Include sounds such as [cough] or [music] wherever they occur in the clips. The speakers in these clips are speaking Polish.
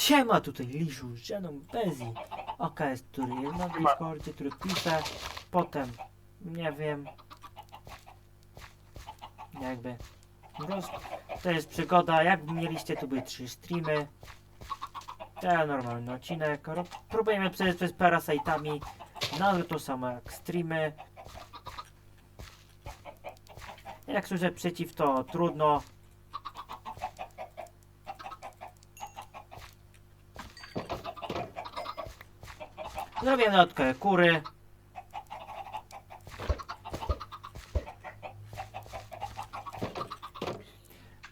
Siema tutaj Liszu, z żoną Bezi. OKS, który jest na Discordzie, który pisze. Potem, nie wiem. Jakby. To jest przygoda, jak mieliście tu były trzy streamy. To normalny odcinek. Próbujemy przejść przez parasitami. Nazwę to samo jak streamy. Jak słyszę przeciw, to trudno. Zrobię notkę kury.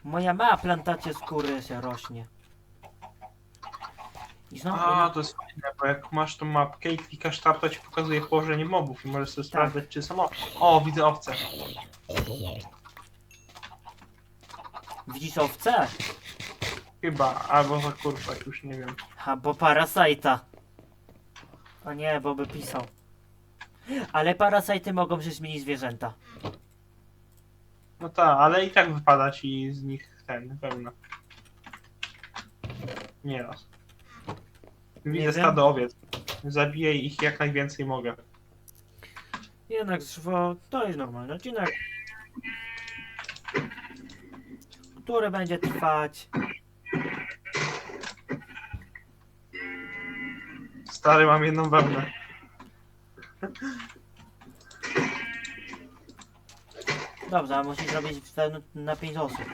Moja mała plantacja skóry się rośnie. I znowu A, to jest fajne, bo jak masz tą mapkę i klikasz tab, to ci pokazuje położenie mobów i możesz sobie sprawdzać, czy są o... O, widzę owce. widzisz owce? Chyba, albo za kurczak, już nie wiem. A bo parasajta. O nie, bo by pisał. Ale parasajty mogą się zmienić zwierzęta. No tak, ale i tak wypada ci z nich ten, pełno. Nieraz. Widzę wiem. stado owiec. Zabiję ich jak najwięcej mogę. Jednak żwo, to jest normalny odcinek. Który będzie trwać. Stary, mam jedną wełnę. Dobrze, a musisz zrobić na 5 osób.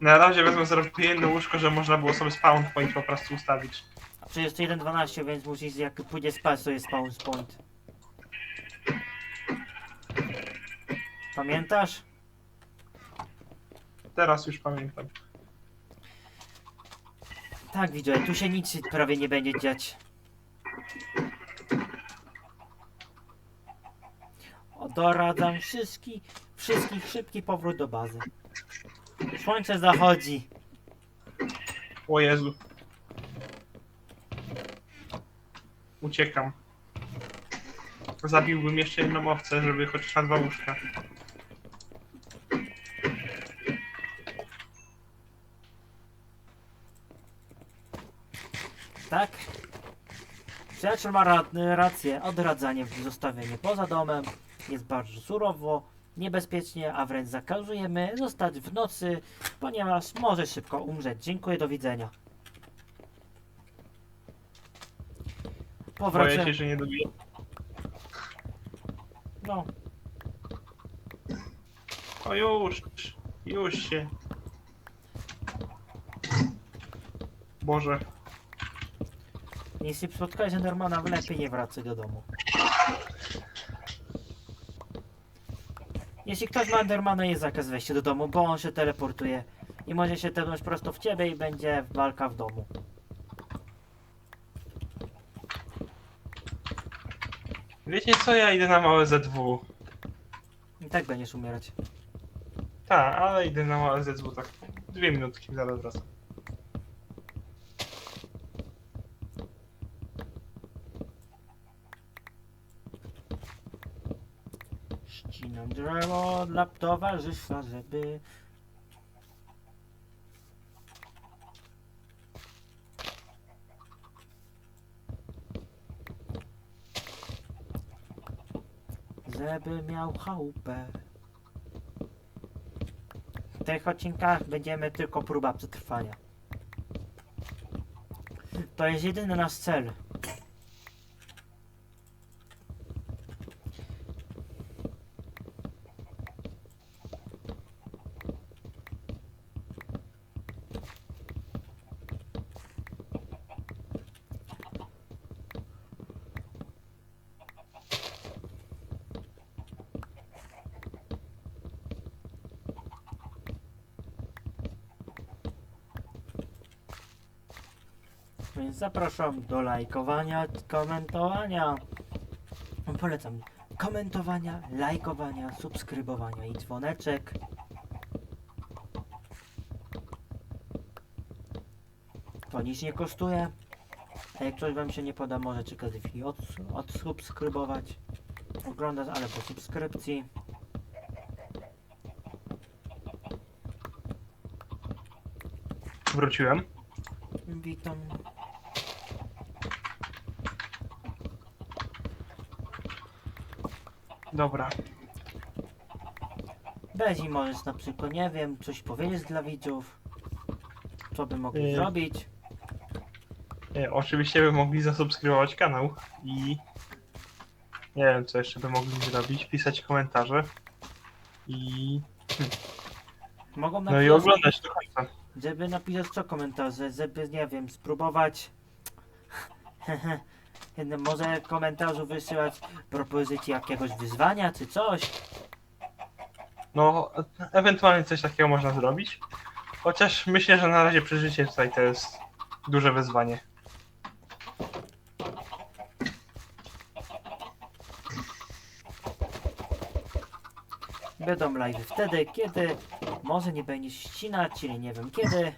Na razie wezmę zrobię jedno łóżko, że można było sobie spawn point po prostu ustawić. A przecież jest 1.12, więc musisz jak pójdzie spać, to jest spawn point. Pamiętasz? Teraz już pamiętam. Tak, widzę, tu się nic prawie nie będzie dziać. Doradzam wszystkich, wszystkich szybki powrót do bazy. Słońce zachodzi. O Jezu. Uciekam. Zabiłbym jeszcze jedną owcę, żeby chociaż na dwa łóżka. Tak? Przyjaciel ma ra rację. Odradzanie zostawienie poza domem jest bardzo surowo, niebezpiecznie, a wręcz zakazujemy zostać w nocy, ponieważ może szybko umrzeć. Dziękuję, do widzenia. Boję Powracam. się, że nie dobiję. No, O już, już się. Boże. Jeśli spotkałeś Endermana, lepiej nie wracaj do domu. Jeśli ktoś ma Endermana, jest zakaz wejścia do domu, bo on się teleportuje i może się tepnąć prosto w ciebie i będzie walka w domu. Wiecie co, ja idę na małe ZW. I tak będziesz umierać. Tak, ale idę na małe ZW tak dwie minutki, zaraz wracam. Drzewo dla towarzystwa, żeby... Żeby miał chałupę. W tych odcinkach będziemy tylko próba przetrwania. To jest jedyny nasz cel. Więc zapraszam do lajkowania, komentowania. Polecam komentowania, lajkowania, subskrybowania i dzwoneczek. To nic nie kosztuje. A jak coś wam się nie poda, możecie chwili od, odsubskrybować. Oglądać, ale po subskrypcji. Wróciłem. Witam. Dobra. Weź i możesz na przykład, nie wiem, coś powiedzieć dla widzów. Co by mogli Yy. zrobić. E, oczywiście by mogli zasubskrybować kanał i nie wiem co jeszcze by mogli zrobić, pisać komentarze i Mogą no i oglądać do końca. żeby napisać co komentarze, żeby, nie wiem, spróbować [laughs] może w komentarzu wysyłać propozycję jakiegoś wyzwania czy coś. No ewentualnie coś takiego można zrobić. Chociaż myślę, że na razie przeżycie tutaj to jest duże wyzwanie. Będą live wtedy, kiedy może nie będzie ścinać, czyli nie wiem kiedy.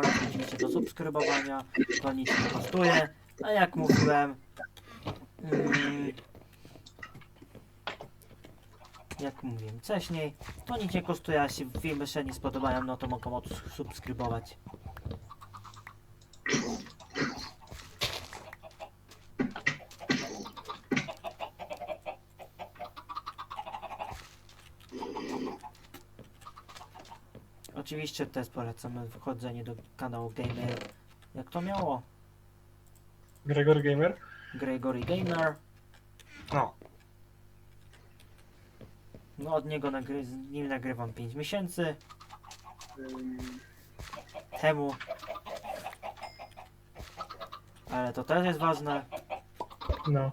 Polecam oczywiście do subskrybowania, to nic nie kosztuje. A jak mówiłem, mm, jak mówiłem wcześniej, to nic nie kosztuje, a jeśli filmy się nie spodobają, no to mogą odsubskrybować. Oczywiście też polecamy wchodzenie do kanału Gamer. Jak to miało? Gregor Gamer? Gregory Gamer. No. No od niego nagry z nim nagrywam 5 miesięcy. Temu. Ale to też jest ważne. No.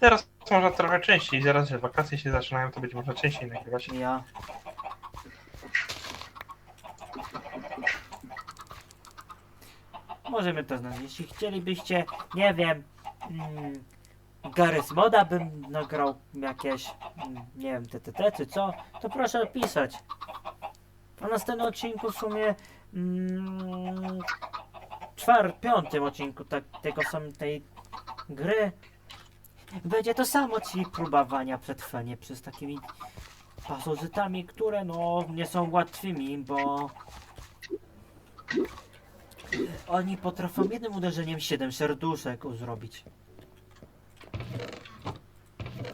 Teraz można trochę częściej, zaraz że wakacje się zaczynają, to będzie można częściej nagrywać. Ja. Możemy to znaleźć. Jeśli chcielibyście, nie wiem, mm, Garys Moda bym nagrał jakieś, mm, nie wiem, TTT czy co, to proszę pisać. A następnym odcinku w sumie mm, piątym odcinku tak, tego sam tej gry będzie to samo, czyli próbowania przetrwania przez takimi pasożytami, które no nie są łatwymi, bo oni potrafią jednym uderzeniem 7 serduszek zrobić.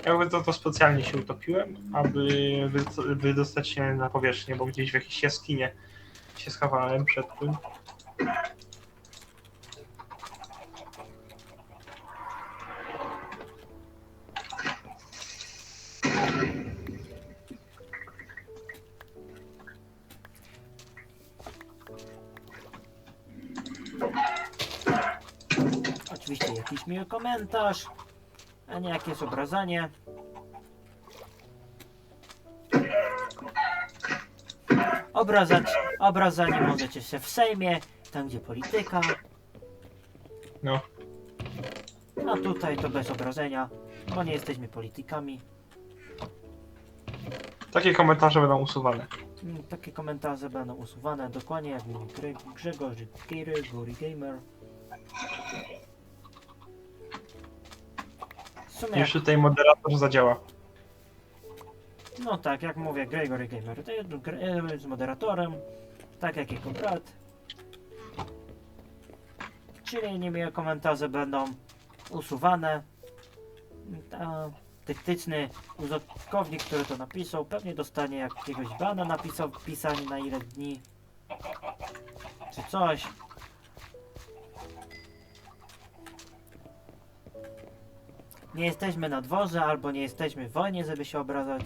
Jakby to, to specjalnie się utopiłem, aby wy- wydostać się na powierzchnię, bo gdzieś w jakiejś jaskinie się schowałem przed tym. Jakiś miły komentarz, a nie jakieś obrazanie. Obrazać, obrazanie możecie się w Sejmie, tam gdzie polityka, No. a tutaj to bez obrażenia, bo nie jesteśmy politykami. Takie komentarze będą usuwane. Mm, Takie komentarze będą usuwane dokładnie jak mówi Grzegorz Giry, Gory Gamer. Sumie, Już tutaj moderator zadziała. no tak, jak mówię, Gregory Gamer to jest, gr- jest moderatorem, tak jak jego brat. Czyli niemiłe komentarze będą usuwane. A taktyczny użytkownik, który to napisał, pewnie dostanie jakiegoś bana napisał pisanie na ile dni. Czy coś. Nie jesteśmy na dworze, albo nie jesteśmy w wojnie, żeby się obrażać.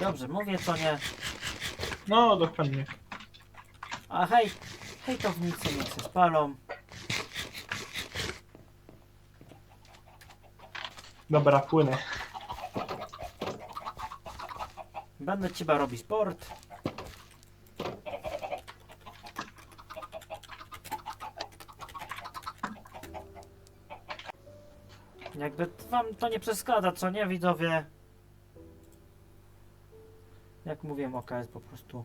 Dobrze, mówię co nie. No, dokładnie. A hej, hejtownicy niech się spalą. Dobra, płynę. Będę cieba robi sport. Jakby wam to nie przeszkadza, co nie widzowie? Jak mówiłem, OKS po prostu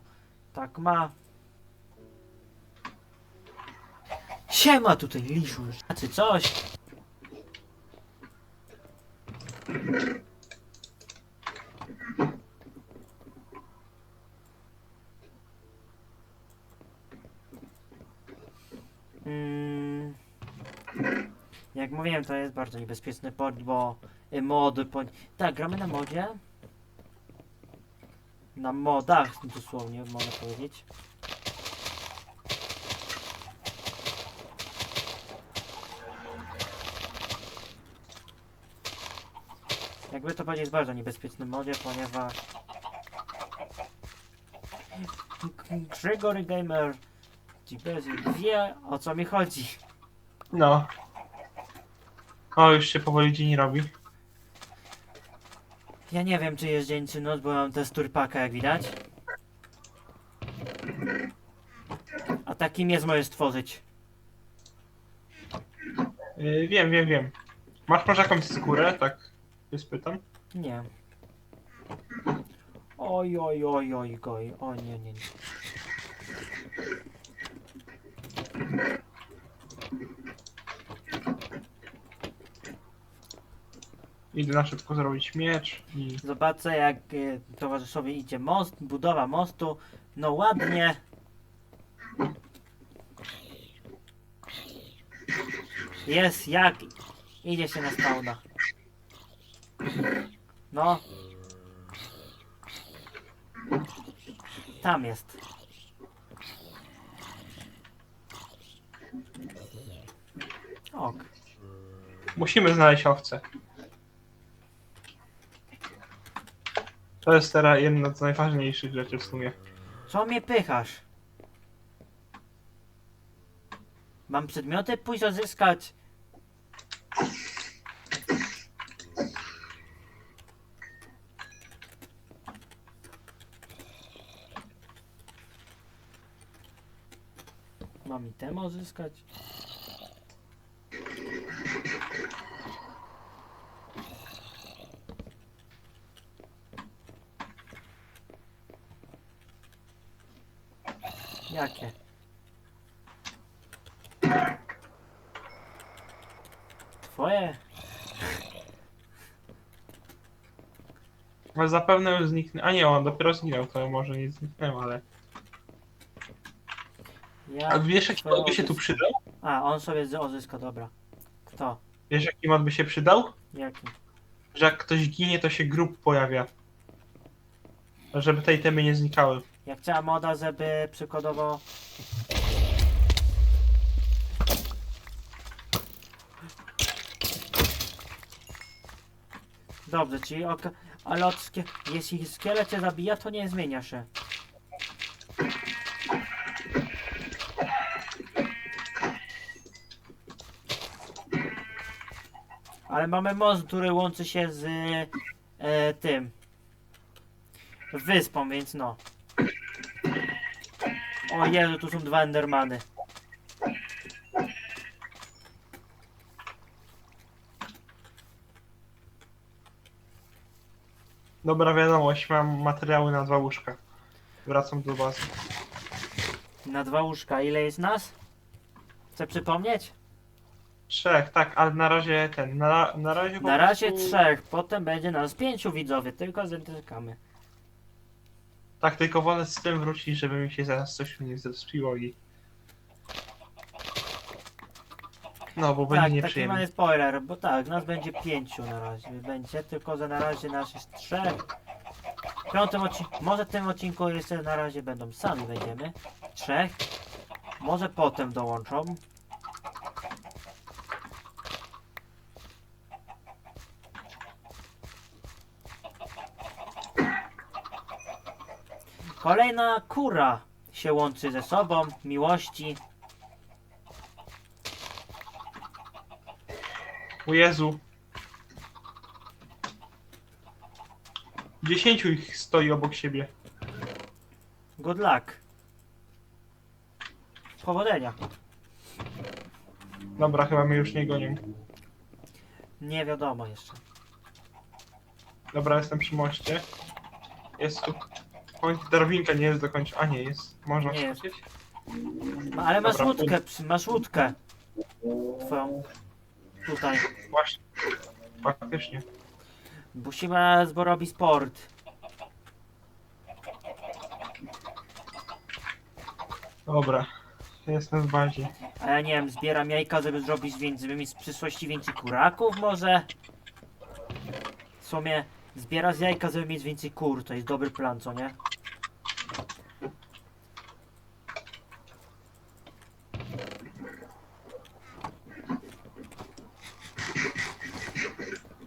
tak ma. Siema tutaj, Liszu, czy coś? Mm. Jak mówiłem, to jest bardzo niebezpieczny pod, bo y, mody pod... Tak, gramy na modzie. Na modach dosłownie, można powiedzieć. Jakby to powiedzieć, bardzo niebezpieczny modzie, ponieważ Gregory Gamer GBZ wie o co mi chodzi. No. O, już się powoli dzień robi. Ja nie wiem czy jest dzień czy noc, bo mam test turpaka jak widać. A takim jest moje stworzyć. Yy, wiem, wiem, wiem. Masz może jakąś skórę, tak się spytam? Nie. Oj, oj, oj, oj, goj. O nie, nie, nie. Idę na szybko zrobić miecz i... Zobaczę jak y, towarzyszowi idzie most, budowa mostu. No ładnie. Jest jak idzie się na spawna. No. Tam jest. Ok. Musimy znaleźć owce. To jest teraz jedna z najważniejszych rzeczy w sumie. Co mnie pychasz? Mam przedmioty pójść odzyskać. Mam item odzyskać. Jakie? Twoje? Ale zapewne już zniknę. A nie, on dopiero zginął, to może nie zniknęło, ale... Ja A wiesz jaki mod by się tu przydał? A, on sobie z- odzyska, dobra. Kto? Wiesz jaki mod by się przydał? Jaki? Że jak ktoś ginie, to się grób pojawia. Żeby te itemy nie znikały. Ja chciałem moda, żeby przykładowo... Dobrze, czyli ok, ale od skie... jeśli szkielet cię zabija, to nie zmienia się. Ale mamy most, który łączy się z e, tym wyspą, więc no. O Jezu, tu są dwa Endermany. Dobra wiadomość, mam materiały na dwa łóżka. Wracam do bazy. Na dwa łóżka. Ile jest nas? Chcę przypomnieć? Trzech, tak, ale na razie ten, na, na razie po Na razie prostu- trzech, potem będzie nas pięciu widzowie, tylko zentykamy. Tak, tylko wolę z tym wrócić, żeby mi się zaraz coś nie zepsuło i... No, bo będzie Tak, taki nieprzyjemnie. mały spoiler, bo tak, nas będzie pięciu na razie. Będzie, tylko że na razie nas jest trzech. W piątym odcinku, może w tym odcinku jeszcze na razie będą sami będziemy. Trzech. Może potem dołączą. Kolejna kura się łączy ze sobą, miłości. O Jezu. Dziesięciu ich stoi obok siebie. Good luck. Powodzenia. Dobra, chyba mnie już nie gonią. Nie wiadomo jeszcze. Dobra, jestem przy moście. Jest tu. Bądź drabinka nie jest dokończona. A nie jest. Można Nie jest. skoczyć? No, ale masz Dobra, łódkę, przy- masz łódkę. Twoją. Tutaj. Właśnie. Faktycznie. Musimy zrobić sport. Dobra. Jestem w bazie. A ja nie wiem, zbieram jajka, żeby zrobić więcej, żeby mieć w przyszłości więcej kuraków może? W sumie zbierasz jajka, żeby mieć więcej kur, to jest dobry plan, co nie?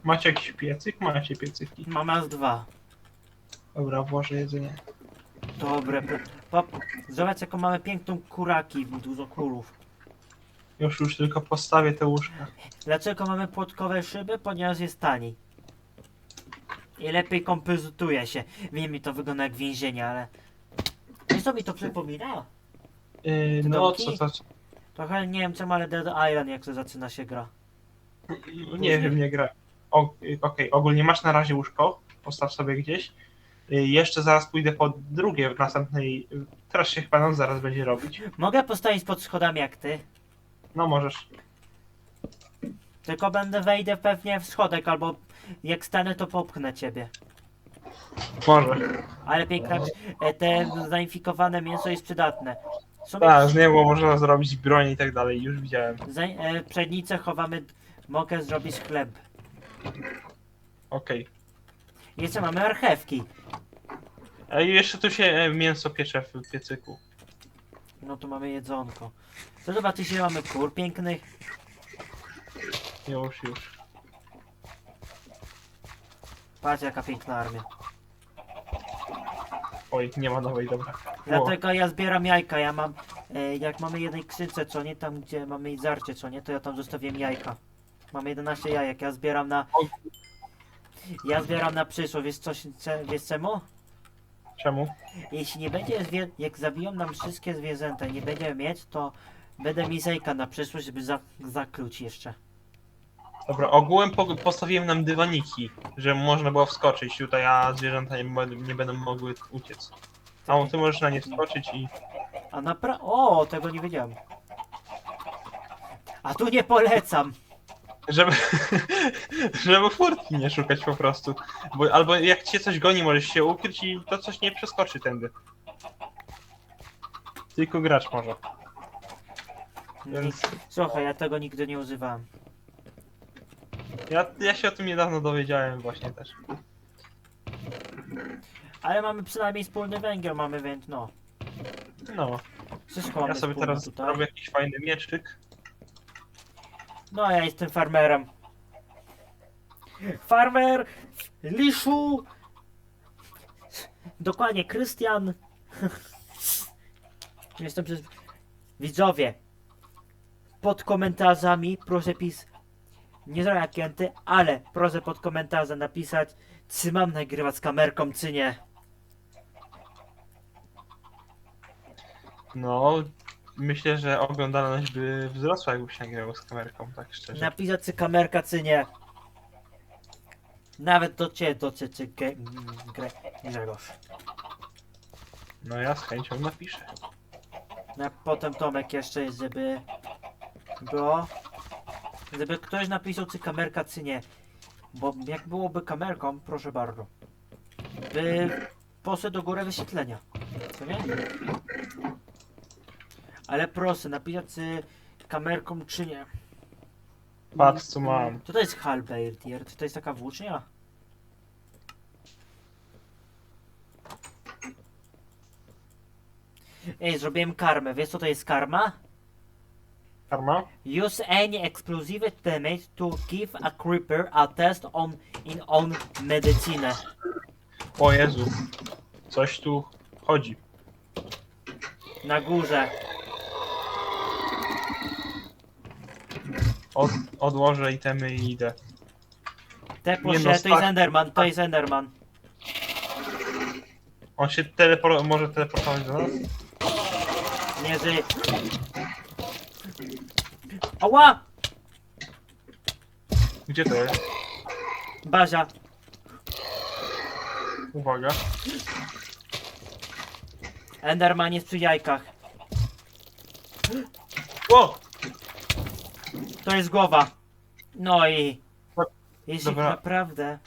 Macie jakiś piecyk? Macie piecyki. Mam aż dwa. Dobra, włożę jedzenie. Dobre. Pop, zobacz jaką mamy piękną kuraki, dużo kurów. Już, już tylko postawię te łóżka. Dlaczego mamy płotkowe szyby? Ponieważ jest taniej. I lepiej kompensuje się. Wiem, mi to wygląda jak więzienie, ale... Wiesz co mi to przypomina? Yy, Te no domki? co, co? Trochę nie wiem czemu, ale Dead Island jak to zaczyna się gra. Nie wiem, nie gra. Okej, ogólnie masz na razie łóżko. Postaw sobie gdzieś. Y, Jeszcze zaraz pójdę po drugie w następnej. Teraz się chyba noc zaraz będzie robić. Mogę postawić pod schodami jak ty? No możesz. Tylko będę wejdę pewnie w schodek, albo jak stanę to popchnę ciebie. Może. Ale piękna, e, te zainfikowane mięso jest przydatne. W sumie Tak, z niego można zrobić broń i tak dalej, już widziałem. za, e, przednicę chowamy, mogę zrobić chleb. Okej. Jeszcze mamy marchewki. A i jeszcze tu się e, mięso piecze w piecyku. No to mamy jedzonko. To zobaczycie, ile mamy kur pięknych. Już, już. Patrz jaka piękna armia. Oj, nie ma nowej, dobra. Dlatego ja zbieram jajka, ja mam, e, jak mamy jednej skrzynce, co nie, tam gdzie mamy zarcie, co nie, to ja tam zostawiłem jajka. Mamy 11 jajek, ja zbieram na, ja zbieram na przyszłość, wiesz coś, ce- wiesz czemu? Czemu? Jeśli nie będzie, zwie, jak zabiją nam wszystkie zwierzęta i nie będziemy mieć, to będę mi zajka na przyszłość, żeby za, zakluć jeszcze. Dobra, ogółem po, postawiłem nam dywaniki, że można było wskoczyć tutaj, a zwierzęta nie, będą- nie będą mogły uciec. A ty możesz na nie wskoczyć i... A napra... O, tego nie wiedziałem. A tu nie polecam. Żeby, [laughs] żeby furtki nie szukać po prostu. Bo, albo jak cię coś goni, możesz się ukryć i to coś nie przeskoczy tędy. Tylko gracz może. Więc Słuchaj, ja tego nigdy nie używałem. ja, ja się o tym niedawno dowiedziałem właśnie też. Ale mamy przynajmniej wspólny węgiel, mamy więc no. No, Wszystko mamy ja sobie wspólne teraz tutaj. robię jakiś fajny mieczyk. No ja jestem farmerem. Farmer, Liszu, dokładnie Krystian. [laughs] Jestem przez... Widzowie, pod komentarzami proszę pis... Nie znam jak ty, ale proszę pod komentarze napisać, czy mam nagrywać z kamerką, czy nie. No, myślę, że oglądalność by wzrosła, jakbyś nagrywał z kamerką, tak szczerze. Napisać, czy kamerka, czy nie. Nawet do ciebie dotyczy ge- grę Grzegorz. No ja z chęcią napiszę. No, potem Tomek jeszcze jest, żeby było, żeby ktoś napisał czy kamerka czy nie. Bo jak byłoby kamerką, proszę bardzo, by poszedł do góry wyświetlenia. Co nie? Ale proszę, napisać czy kamerką czy nie. Patrz co mam. Co to jest halberdier? Czy to jest taka włócznia? Ej, zrobiłem karmę. Wiesz co to jest karma? Karma? Use any explosive damage to give a creeper a test on in own medicine. O Jezu. Coś tu chodzi. Na górze. Od, odłożę itemy i idę. Tepło Nie się, no, to jest. Enderman, to jest Enderman. On się telepor może teleportować do nas? Nie żyje. Ała! Gdzie to jest? Bazia. Uwaga. Enderman jest przy jajkach. O! To jest głowa. No i... Jeśli Dobra. naprawdę...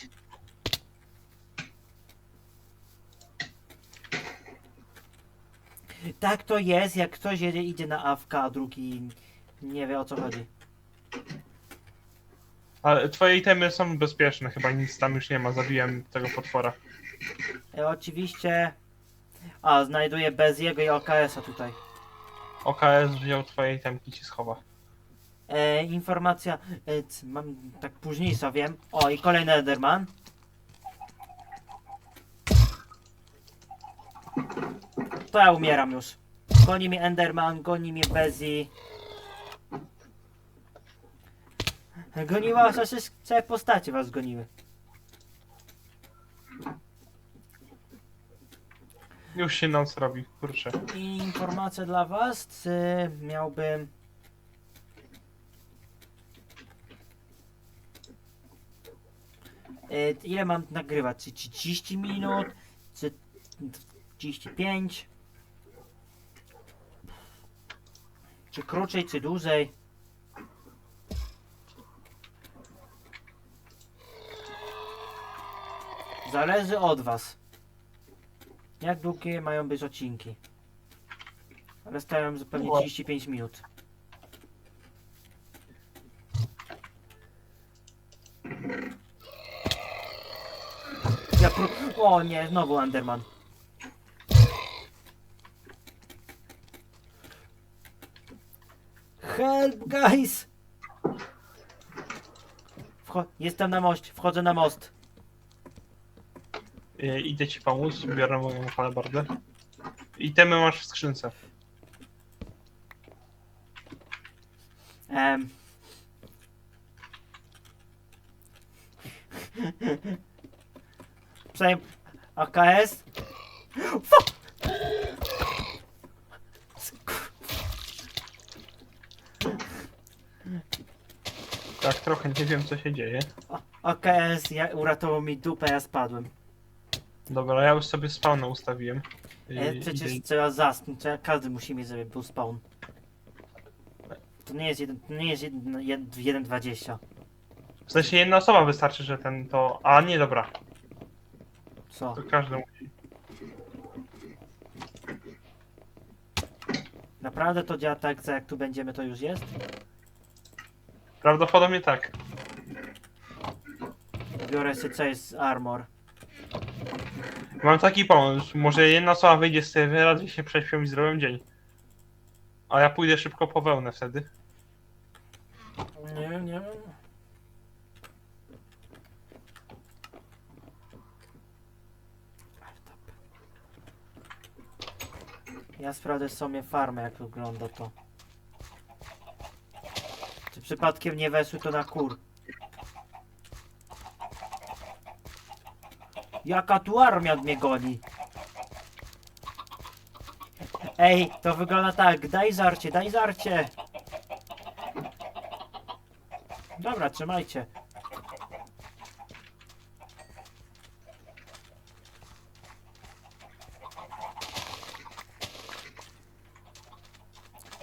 Tak to jest, jak ktoś jedzie, idzie na awka, a drugi nie wie o co chodzi. Ale twoje itemy są bezpieczne, chyba nic tam już nie ma. Zabiłem tego potwora. E, oczywiście... A, znajduję bez jego i OKS-a tutaj. OKS wziął twoje itemki i ci schowa. E, informacja... E, c, mam tak później co wiem. O, i kolejny Enderman. To ja umieram już. Goni mnie Enderman, goni mnie Bezi. Goniła was, aż całe postacie was goniły. Już się noc robi, kurczę. I informacja dla was, czy miałbym... ile mam nagrywać? Czy 30 minut? Czy 35? Czy krócej, czy dłużej? Zależy od was. Jak długie mają być odcinki? Ale stają zupełnie Ła- 35 minut. Ja pró- o nie, znowu Enderman. Help, guys! Wcho- jestem na moście, wchodzę na most. E, Idę ci pomóc, biorę moją halabardę. Itemy masz w skrzynce. Em. Przejm... AKS? Fu! Sk- Tak, trochę nie wiem co się dzieje. A- AKS ja, uratował mi dupę, ja spadłem. Dobra, ja już sobie spawna ustawiłem. E, przecież idę- trzeba zasnąć, trzeba, każdy musi mieć, żeby był spawn. To nie jest jeden, to nie jest jeden- jeden- 1.20. W sensie jedna osoba wystarczy, że ten to... A nie, dobra. Co? To każdy musi. Naprawdę to działa tak, że jak tu będziemy, to już jest? Prawdopodobnie tak. Biorę sobie coś z armor. Mam taki pomysł. Może jedna osoba wyjdzie z serwera, gdzie się prześpią i zrobią dzień. A ja pójdę szybko po wełnę wtedy. Nie, nie. Ja sprawdzę sobie farmę, jak wygląda to. Czy przypadkiem nie weszły to na kur? Jaka tu armia mnie goni? Ej, to wygląda tak, daj zarcie, daj zarcie! Dobra, trzymajcie.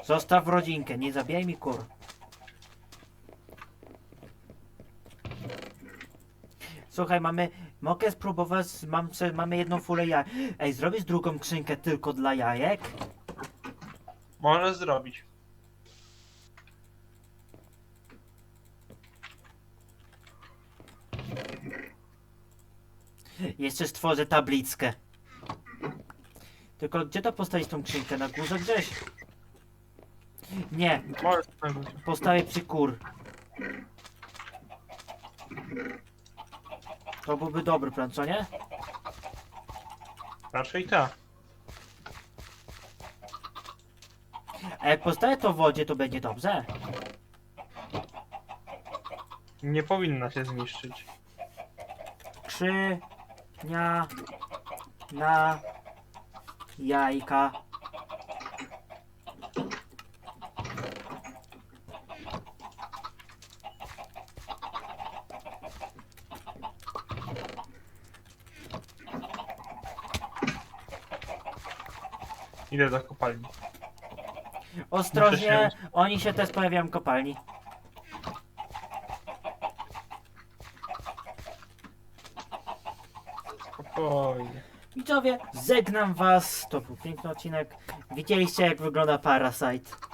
Zostaw rodzinkę, nie zabijaj mi kur. Słuchaj, mamy. Mogę spróbować. Mam, se- mamy jedną fulę jaj. Ej, zrobisz drugą skrzynkę tylko dla jajek? Może zrobić. Jeszcze stworzę tablickę. Tylko gdzie to postawić tą skrzynkę? Na górze gdzieś? Nie, postawię przy kur. To byłby dobry plan, co nie? Raczej tak. A jak postawię to w wodzie, to będzie dobrze. Nie powinna się zniszczyć. Krzynia na jajka. Idę do kopalni. Ostrożnie, Muszę oni się też pojawiają w kopalni. Spokojnie. Widzowie, żegnam was. To był piękny odcinek. Widzieliście jak wygląda Parasite.